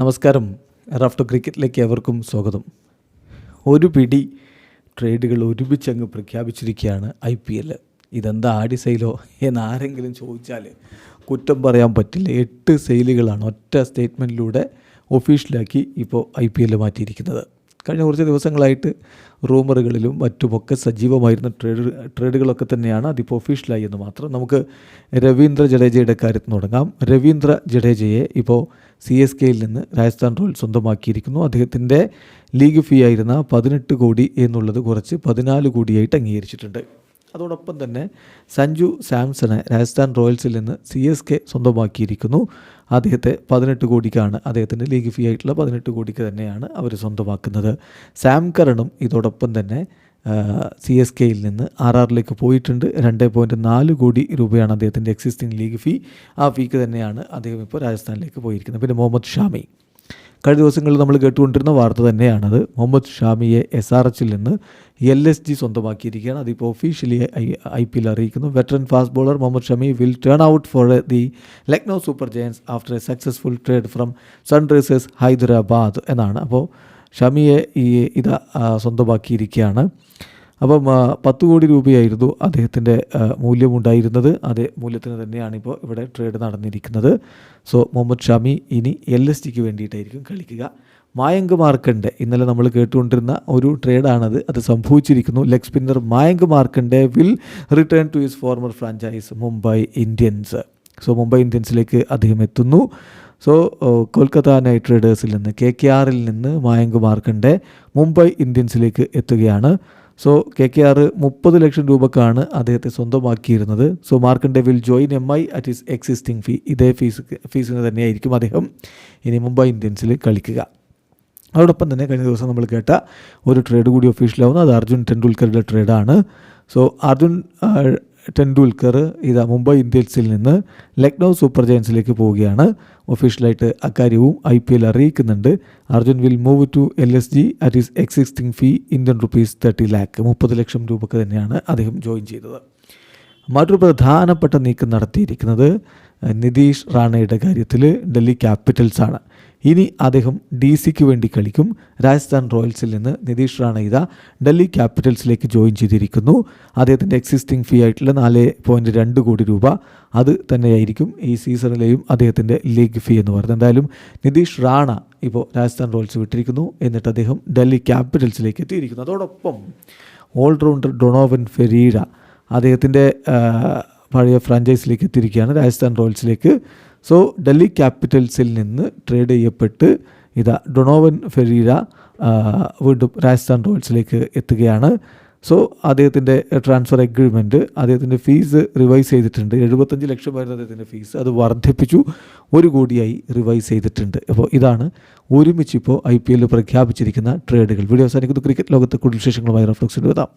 നമസ്കാരം. റാഫ്റ്റർ ക്രിക്കറ്റിലേക്ക് എവർക്കും സ്വാഗതം. ഒരു പിടി ട്രേഡുകൾ ഒരുമിച്ച് അങ്ങ് പ്രഖ്യാപിച്ചിരിക്കുകയാണ് ഐ പി എൽ. ഇതെന്താ ആടി സെയിലോ എന്ന് ആരെങ്കിലും ചോദിച്ചാൽ കുറ്റം പറയാൻ പറ്റില്ല. എട്ട് സെയിലുകളാണ് ഒറ്റ സ്റ്റേറ്റ്മെന്റിലൂടെ ഒഫീഷ്യലാക്കി ഇപ്പോൾ ഐ പി എൽ മാറ്റിയിരിക്കുന്നത്. കഴിഞ്ഞ കുറച്ച് ദിവസങ്ങളായിട്ട് റൂമറുകളിലും മറ്റുമൊക്കെ സജീവമായിരുന്ന ട്രേഡ് ട്രേഡുകളൊക്കെ തന്നെയാണ് അതിപ്പോൾ ഒഫീഷ്യലായി എന്ന് മാത്രം നമുക്ക് രവീന്ദ്ര ജഡേജയുടെ കാര്യത്തിൽ തുടങ്ങാം. രവീന്ദ്ര ജഡേജയെ ഇപ്പോൾ സി എസ് കെയിൽ നിന്ന് രാജസ്ഥാൻ റോയൽസ് സ്വന്തമാക്കിയിരിക്കുന്നു. അദ്ദേഹത്തിന്റെ ലീഗ് ഫീ ആയിരുന്ന പതിനെട്ട് കോടി എന്നുള്ളത് കുറച്ച് പതിനാല് കോടിയായിട്ട് അംഗീകരിച്ചിട്ടുണ്ട്. അതോടൊപ്പം തന്നെ സഞ്ജു സാംസണെ രാജസ്ഥാൻ റോയൽസിൽ നിന്ന് സി എസ് കെ സ്വന്തമാക്കിയിരിക്കുന്നു. അദ്ദേഹത്തെ പതിനെട്ട് കോടിക്കാണ് അദ്ദേഹത്തിന്റെ ലീഗ് ഫീ ആയിട്ടുള്ള പതിനെട്ട് കോടിക്ക് തന്നെയാണ് അവർ സ്വന്തമാക്കുന്നത്. സാം കരണും ഇതോടൊപ്പം തന്നെ സി എസ് കെയിൽ നിന്ന് ആർ ആറിലേക്ക് പോയിട്ടുണ്ട്. രണ്ട് പോയിന്റ് നാല് കോടി രൂപയാണ് അദ്ദേഹത്തിന്റെ എക്സിസ്റ്റിംഗ് ലീഗ് ഫീ ആ ഫീക്ക് തന്നെയാണ് അദ്ദേഹം ഇപ്പോൾ രാജസ്ഥാനിലേക്ക് പോയിരിക്കുന്നത്. പിന്നെ മുഹമ്മദ് ഷാമി. കഴിഞ്ഞ ദിവസങ്ങളിൽ നമ്മൾ കേട്ടുകൊണ്ടിരുന്ന വാർത്ത തന്നെയാണത്. മുഹമ്മദ് ഷാമിയെ എസ് ആർ എച്ചിൽ നിന്ന് എൽ എസ് ജി സ്വന്തമാക്കിയിരിക്കുകയാണ്. അതിപ്പോൾ ഒഫീഷ്യലി ഐ പി എൽ അറിയിക്കുന്നു. Veteran fast bowler Mohammed Shami will turn out for the Lucknow Super Giants after a successful trade from Sunrisers Hyderabad എന്നാണ്. അപ്പോൾ ഷമിയെ ഈ ഇത് സ്വന്തമാക്കിയിരിക്കുകയാണ്. അപ്പം പത്ത് കോടി രൂപയായിരുന്നു അദ്ദേഹത്തിന്റെ മൂല്യമുണ്ടായിരുന്നത്. അതേ മൂല്യത്തിന് തന്നെയാണ് ഇപ്പോൾ ഇവിടെ ട്രേഡ് നടന്നിരിക്കുന്നത്. സോ മുഹമ്മദ് ഷമി ഇനി എൽ എസ് ടിക്ക് വേണ്ടിയിട്ടായിരിക്കും കളിക്കുക. മായങ്ക് മാർക്കണ്ടെ ഇന്നലെ നമ്മൾ കേട്ടുകൊണ്ടിരുന്ന ഒരു ട്രേഡാണത്. അത് സംഭവിച്ചിരിക്കുന്നു. Leg spinner Mayank Markande will return to his former franchise Mumbai Indians. So Mumbai ഇന്ത്യൻസിലേക്ക് അദ്ദേഹം എത്തുന്നു. സോ കൊൽക്കത്ത നൈറ്റ് റൈഡേഴ്സിൽ നിന്ന് കെ കെ ആറിൽ നിന്ന് മായങ്ക് മാർക്കണ്ടെ മുംബൈ ഇന്ത്യൻസിലേക്ക് എത്തുകയാണ്. സോ കെ കെ ആർ മുപ്പത് ലക്ഷം രൂപക്കാണ് അദ്ദേഹത്തെ സ്വന്തമാക്കിയിരുന്നത്. So Markande will join M I at is existing fee ഇതേ ഫീസ് ഫീസിന് തന്നെയായിരിക്കും അദ്ദേഹം ഇനി മുംബൈ ഇന്ത്യൻസിൽ കളിക്കുക. അതോടൊപ്പം തന്നെ കഴിഞ്ഞ ദിവസം നമ്മൾ കേട്ട ഒരു ട്രേഡ് കൂടി ഒഫീഷ്യലാവുന്നു അത് അർജുൻ ടെണ്ടുൽക്കറുടെ ട്രേഡാണ് സോ അർജുൻ ടെണ്ടുൽക്കർ ഇതാ മുംബൈ ഇന്ത്യൻസിൽ നിന്ന് ലക്നൗ സൂപ്പർ ജയൻസിലേക്ക് പോവുകയാണ്. ഒഫീഷ്യലായിട്ട് അക്കാര്യവും ഐ പി എൽ അറിയിക്കുന്നുണ്ട്. Arjun will move to L S G at is existing fee Indian rupees thirty lakh മുപ്പത് ലക്ഷം രൂപക്ക് തന്നെയാണ് അദ്ദേഹം ജോയിൻ ചെയ്തത്. മറ്റൊരു പ്രധാനപ്പെട്ട നീക്കം നടത്തിയിരിക്കുന്നത് നിതീഷ് റാണയുടെ കാര്യത്തിൽ ഡൽഹി ക്യാപിറ്റൽസാണ് ആണ്. ഇനി അദ്ദേഹം ഡി സിക്ക് വേണ്ടി കളിക്കും. രാജസ്ഥാൻ റോയൽസിൽ നിന്ന് നിതീഷ് റാണ ഇത ഡൽഹി ക്യാപിറ്റൽസിലേക്ക് ജോയിൻ ചെയ്തിരിക്കുന്നു. അദ്ദേഹത്തിന്റെ എക്സിസ്റ്റിംഗ് ഫീ ആയിട്ടുള്ള നാല് പോയിന്റ് രണ്ട് കോടി രൂപ അത് തന്നെയായിരിക്കും ഈ സീസണിലെയും അദ്ദേഹത്തിന്റെ ലീഗ് ഫീ എന്ന് പറയുന്നത്. എന്തായാലും നിതീഷ് റാണ ഇപ്പോൾ രാജസ്ഥാൻ റോയൽസ് വിട്ടിരിക്കുന്നു. എന്നിട്ട് അദ്ദേഹം ഡൽഹി ക്യാപിറ്റൽസിലേക്ക് എത്തിയിരിക്കുന്നു. അതോടൊപ്പം ഓൾറൗണ്ടർ ഡൊണോവൻ ഫെരീര അദ്ദേഹത്തിന്റെ പഴയ ഫ്രാഞ്ചൈസിലേക്ക് എത്തിയിരിക്കുകയാണ് രാജസ്ഥാൻ റോയൽസിലേക്ക്. സോ ഡൽഹി ക്യാപിറ്റൽസിൽ നിന്ന് ട്രേഡ് ചെയ്യപ്പെട്ട് ഇതാ ഡൊണോവൻ ഫെരീര വീണ്ടും രാജസ്ഥാൻ റോയൽസിലേക്ക് എത്തുകയാണ്. സോ അദ്ദേഹത്തിന്റെ ട്രാൻസ്ഫർ എഗ്രിമെന്റ് അദ്ദേഹത്തിന്റെ ഫീസ് റിവൈസ് ചെയ്തിട്ടുണ്ട്. എഴുപത്തഞ്ച് ലക്ഷമായിരുന്നു അദ്ദേഹത്തിന്റെ ഫീസ് അത് വർദ്ധിപ്പിച്ചു. ഒരു കോടിയായി റിവൈസ് ചെയ്തിട്ടുണ്ട്. അപ്പോൾ ഇതാണ് ഒരുമിച്ചിപ്പോൾ ഐ പി എല്ലിൽ പ്രഖ്യാപിച്ചിരിക്കുന്ന ട്രേഡുകൾ വീഡിയോ അവസാനിക്കുന്നു. ക്രിക്കറ്റ് ലോകത്ത് കൂടുതൽ വിശേഷങ്ങളുമായി റഫ്ലക്സിൽ എഴുതാം